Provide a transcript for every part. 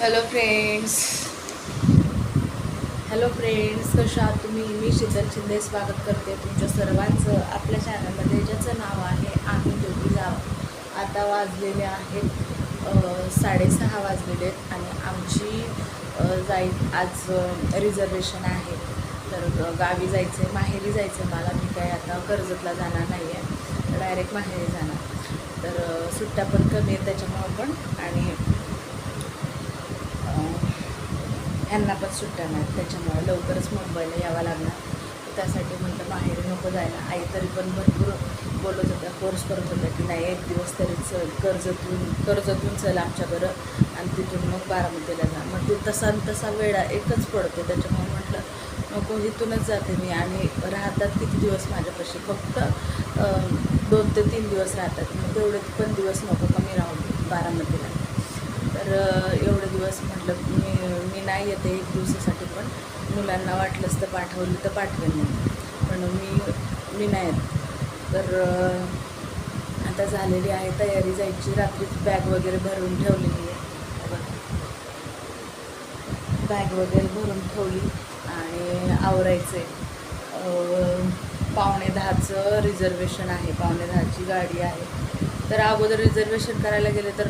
Hello friends hello friends कशा आहात तुम्ही? मी शीतल शिंदे. स्वागत करते तुमच्या सर्वांचं आपल्या चॅनलमध्ये ज्याचं नाव आहे आम्ही दोघी जाव. आता वाजलेले आहेत साडेसहा वाजलेले आहेत आणि आमची जाई आज रिझर्वेशन आहे. तर गावी जायचं आहे माहेरी जायचं आहे मला. मी काय आता कर्जतला जाणार नाही आहे डायरेक्ट माहेरी जाणार. तर सुट्ट्या पण कमी आहेत त्याच्यामुळं पण. आणि ह्यांना पण सुट्ट्या नाहीत त्याच्यामुळे लवकरच मुंबईला यावं लागणार. त्यासाठी म्हटलं बाहेर नको जायला. आई तरी पण भरपूर बोलत होत्या कोर्स करत होत्या की नाही एक दिवस तरी चल कर्जतून कर्जतून चल आमच्या आणि तिथून मग बारामतीला जा. मग ते तसा तसा वेळा एकच पडतो. त्याच्यामुळे म्हटलं नको इथूनच जाते मी. आणि राहतात किती दिवस माझ्यापाशी? फक्त दोन ते तीन दिवस राहतात. मग तेवढे पण दिवस नको कमी राहू बारामतीला? तर एवढे दिवस म्हटलं मी मी नाही येते एक दिवसासाठी पण मुलांना वाटलंच तर पाठवलं तर पाठवेन. मी पण मी मी नाही येत. तर आता झालेली आहे तयारी जायची. रात्रीच बॅग वगैरे भरून ठेवलेली आहे. बॅग वगैरे भरून ठेवली आणि आवरायचं आहे पावणे दहाचं रिझर्वेशन आहे. पावणे दहाची गाडी आहे. तर अगोदर रिझर्वेशन करायला गेले तर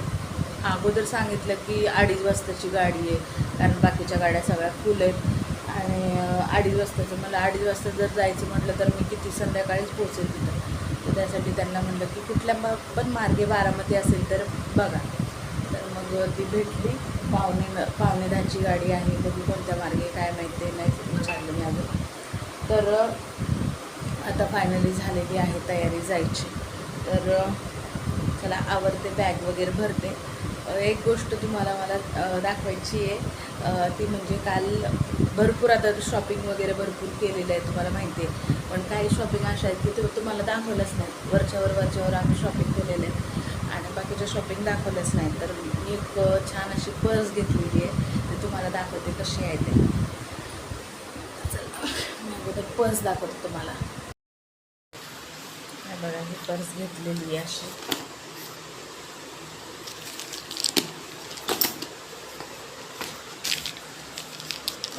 अगोदर सांगितलं की अडीच वाजताची गाडी आहे कारण बाकीच्या गाड्या सगळ्या फुल आहेत. आणि अडीच वाजताचं मला अडीच वाजता जर जायचं म्हटलं तर मी किती संध्याकाळीच पोचेल तिथं. तर त्यासाठी त्यांना म्हटलं की कुठल्या पण मार्गे बारामती असेल तर बघा. तर मग ती भेटली. पावणे न- गाडी आहे बघू कोणत्या मार्गे काय माहिती आहे, नाही विचारलं मी अजून. तर आता फायनली झालेली आहे तयारी जायची. तर चला आवडते बॅग वगैरे भरते. एक गोष्ट तुम्हाला मला दाखवायची आहे. ती म्हणजे काल भरपूर आता शॉपिंग वगैरे भरपूर केलेलं आहे तुम्हाला माहिती आहे. पण काही शॉपिंग अशा आहेत की ते तुम्हाला दाखवलंच नाही वरच्यावर वरच्यावर आम्ही शॉपिंग केलेलं आहे. आणि बाकीच्या शॉपिंग दाखवलंच नाही तर मी एक छान अशी पर्स घेतलेली आहे. ती तुम्हाला दाखवते कशी आहे ते. अगोदर पर्स दाखवते तुम्हाला. बघा ही पर्स घेतलेली आहे अशी.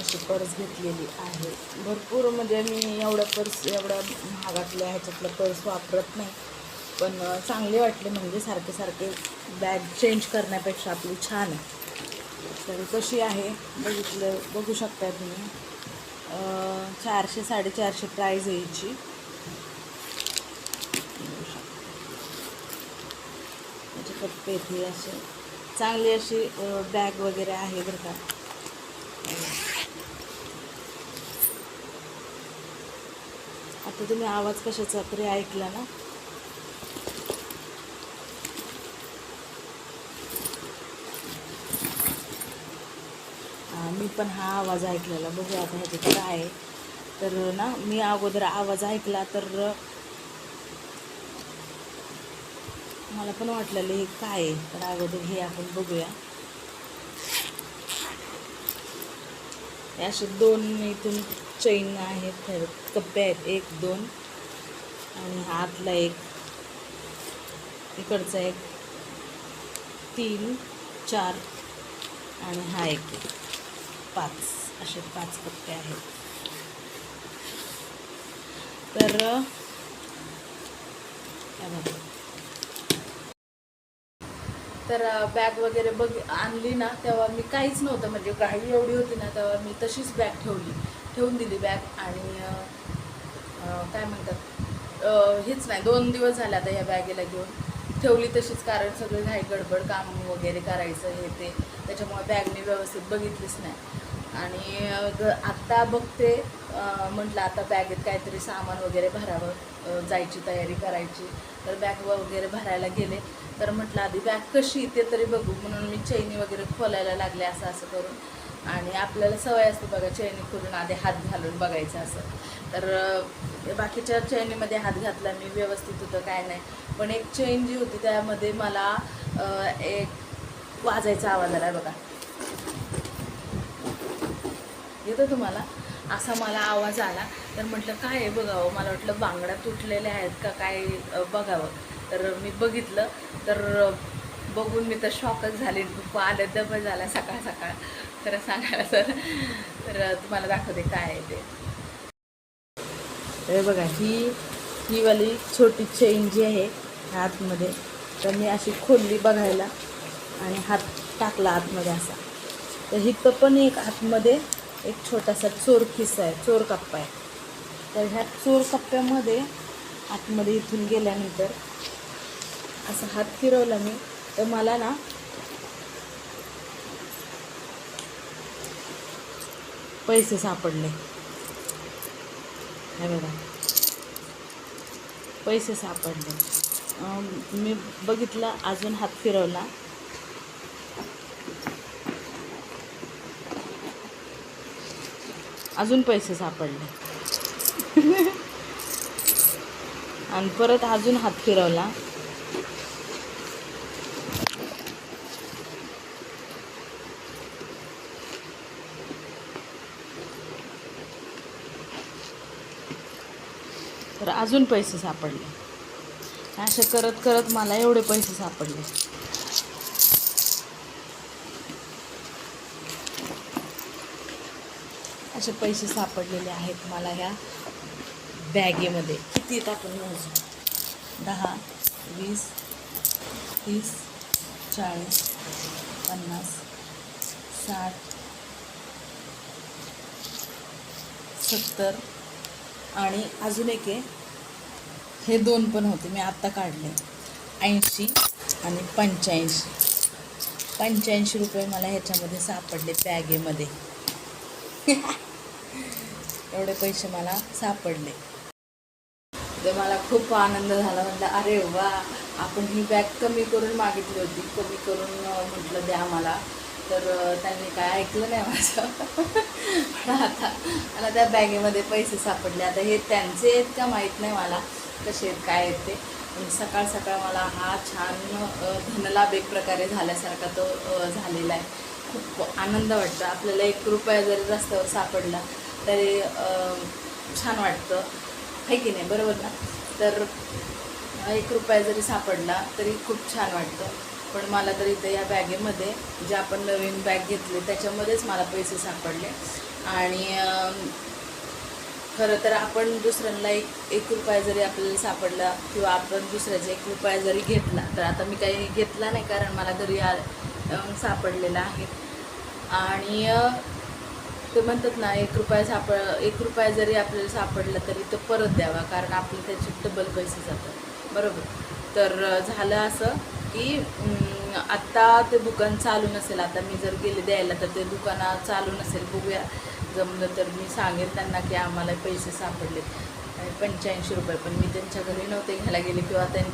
अशी पर्स घेतलेली आहे. भरपूर म्हणजे मी एवढ्या पर्स एवढ्या महागातल्या ह्याच्यातलं पर्स वापरत नाही. पण चांगले वाटले म्हणजे सारखे सारखे बॅग चेंज करण्यापेक्षा आपली छान आहे. तर कशी आहे बघितलं बघू शकता तुम्ही. चारशे साडेचारशे प्राईज यायची हिची. बघू त्याचे असे. चांगली अशी बॅग वगैरे आहे बरं का. तर तुम्ही आवाज कशाचा तरी ऐकला ना. मी पण हा आवाज ऐकलेला. बघूया आता ह्याच्यात काय. आहे तर ना मी अगोदर आवाज ऐकला तर मला पण वाटलेलं हे काय आहे? तर अगोदर हे आपण बघूया. हे असे दोन इथून चैन आहेत थर कप्पे आहेत एक दोन. आणि आतला एक इकडचा एक तीन चार आणि हा एक. पाच असे पाच कप्पे आहेत. तर तर बॅग वगैरे बघ आणली ना तेव्हा मी काहीच नव्हतं. म्हणजे गाडी एवढी होती ना तेव्हा मी तशीच बॅग ठेवली. ठेवून दिली बॅग आणि काय म्हणतात हेच नाही दोन दिवस झाले आता या बॅगेला घेऊन. ठेवली तशीच कारण सगळी घाई गडबड काम वगैरे करायचं हे ते. त्याच्यामुळे बॅग मी व्यवस्थित बघितलीच नाही. आणि आत्ता बघते म्हटलं आता बॅगेत काहीतरी सामान वगैरे भरावं जायची तयारी करायची. तर बॅग वगैरे भरायला गेले. तर म्हटलं आधी बॅग कशी ते तरी बघू. म्हणून मी चैनी वगैरे खोलायला लागले असं असं करून. आणि आपल्याला सवय असते बघा चैनी खोलून आधी हात घालून बघायचं असं. तर बाकीच्या चैनीमध्ये हात घातला मी व्यवस्थित होतं काय नाही. पण एक चैन जी होती त्यामध्ये मला एक वाजायचा आवाज आला बघा. येतं तुम्हाला? असा मला आवाज आला. तर म्हटलं काय आहे बघावं? मला वाटलं बांगड्या तुटलेल्या आहेत का काय बघावं. तर मी बघितलं. तर बघून मी तर शॉकच झाले. आलं दब झाला सकाळ सकाळ. तर सांगायला तर तर तुम्हाला दाखवते काय आहे ते. बघा ही ही वाली छोटी चेन जी आहे ह्या आतमध्ये तर मी अशी खोलली बघायला आणि हात टाकला आतमध्ये असा. तर हिथं पण एक आतमध्ये एक छोटासा चोर खिस्सा आहे चोर कप्पा आहे. तर ह्या चोर कप्प्यामध्ये आतमध्ये इथून गेल्यानंतर असा हात फिरवला मी. तर मला ना पैसे सापडले. हे बघा. पैसे सापडले. मी बघितलं अजून हात फिरवला. अजून पैसे सापडले. आणि परत अजून हात फिरवला. तर अजून पैसे सापडले. असे करत करत मला एवढे पैसे सापडले. असे पैसे सापडलेले आहेत मला ह्या बॅगेमध्ये. किती टाकून आपण मोजू? दहा वीस तीस चाळीस पन्नास साठ सत्तर आणि अजून एक आहे. हे दोन पण होते मी आत्ता काढले. ऐंशी आणि पंच्याऐंशी. पंच्याऐंशी रुपये मला ह्याच्यामध्ये सापडले बॅगेमध्ये. एवढे पैसे मला सापडले. तर मला खूप आनंद झाला म्हटलं अरे वा आपण ही बॅग कमी करून मागितली होती कमी करून म्हटलं द्या मला तर त्यांनी काय ऐकलं नाही माझं. पण आता मला त्या बॅगेमध्ये पैसे सापडले. आता हे त्यांचे आहेत का माहीत नाही मला कसे आहेत काय आहेत ते. सकाळ सकाळ मला हा छान धनलाभ एक प्रकारे झाल्यासारखा तो झालेला आहे. खूप आनंद वाटतो. आपल्याला एक रुपया जरी रस्त्यावर सापडला तरी छान वाटतं. आहे की नाही? बरोबर ना? तर एक रुपया जरी सापडला तरी खूप छान वाटतं. पण मला तर इथं या बॅगेमध्ये जे आपण नवीन बॅग घेतली त्याच्यामध्येच मला पैसे सापडले. आणि खरं तर आपण दुसऱ्यांना एक एक रुपया जरी आपल्याला सापडला किंवा आपण दुसऱ्याचा एक रुपया जरी घेतला तर आता मी काही घेतला नाही कारण मला घरी आ सापडलेला आहे. आणि ते म्हणतात ना एक रुपया सापड एक रुपया जरी आपल्याला सापडला तरी तो परत द्यावा कारण आपले त्याचे डबल पैसे जातात. बरोबर? तर झालं असं की आत्ता ते दुकान चालू नसेल. आता मी जर गेले द्यायला तर ते दुकान चालू नसेल. बघूया. जमलं तर मी सांगेन त्यांना की आम्हाला पैसे सापडले. पंच्याऐंशी रुपये पण मी त्यांच्या घरी नव्हते घ्यायला गेले किंवा त्यां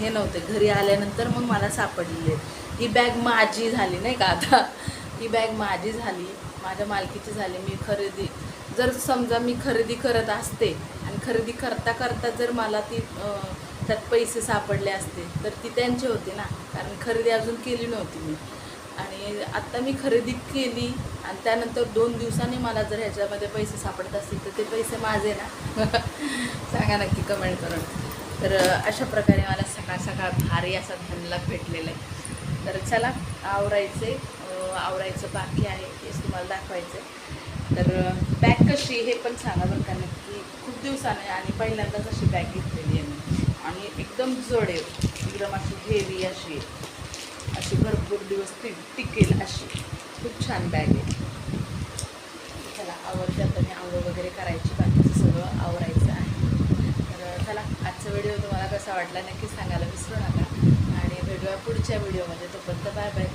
हे नव्हते. घरी आल्यानंतर मग मला सापडलेले ही बॅग माझी झाली नाही का? आता ही बॅग माझी झाली. माझ्या मालकीची झाली मी खरेदी. जर समजा मी खरेदी करत असते आणि खरेदी करता करता जर मला ती त्यात पैसे सापडले असते तर ती त्यांची होती ना. कारण खरेदी अजून केली नव्हती मी. आणि आत्ता मी खरेदी केली आणि त्यानंतर दोन दिवसांनी मला जर ह्याच्यामध्ये पैसे सापडत असतील तर ते पैसे माझे ना. सांगा नक्की कमेंट करून. तर अशा प्रकारे मला सकाळ सकाळ भारी असा धनलाभ भेटलेला आहे. तर चला आवरायचे. आवरायचं बाकी आहे तेच तुम्हाला दाखवायचं आहे तर बॅग कशी हे पण सांगा बरं का नक्की. खूप दिवसाने आणि पहिल्यांदाच अशी बॅग घेतलेली आहे मी. आणि एकदम जड आहे. एकदम अशी हेवी अशी आहे. अशी भरपूर दिवस टिक टिकेल अशी. खूप छान बॅग आहे. त्याला आवडते आता मी वगैरे करायची. बाकीचं सगळं आवरायचं आहे. तर चला आजचा व्हिडिओ तुम्हाला कसा वाटला नक्की सांगायला विसरू नका. आणि भेटूया पुढच्या व्हिडिओमध्ये तोपर्यंत बाय बाय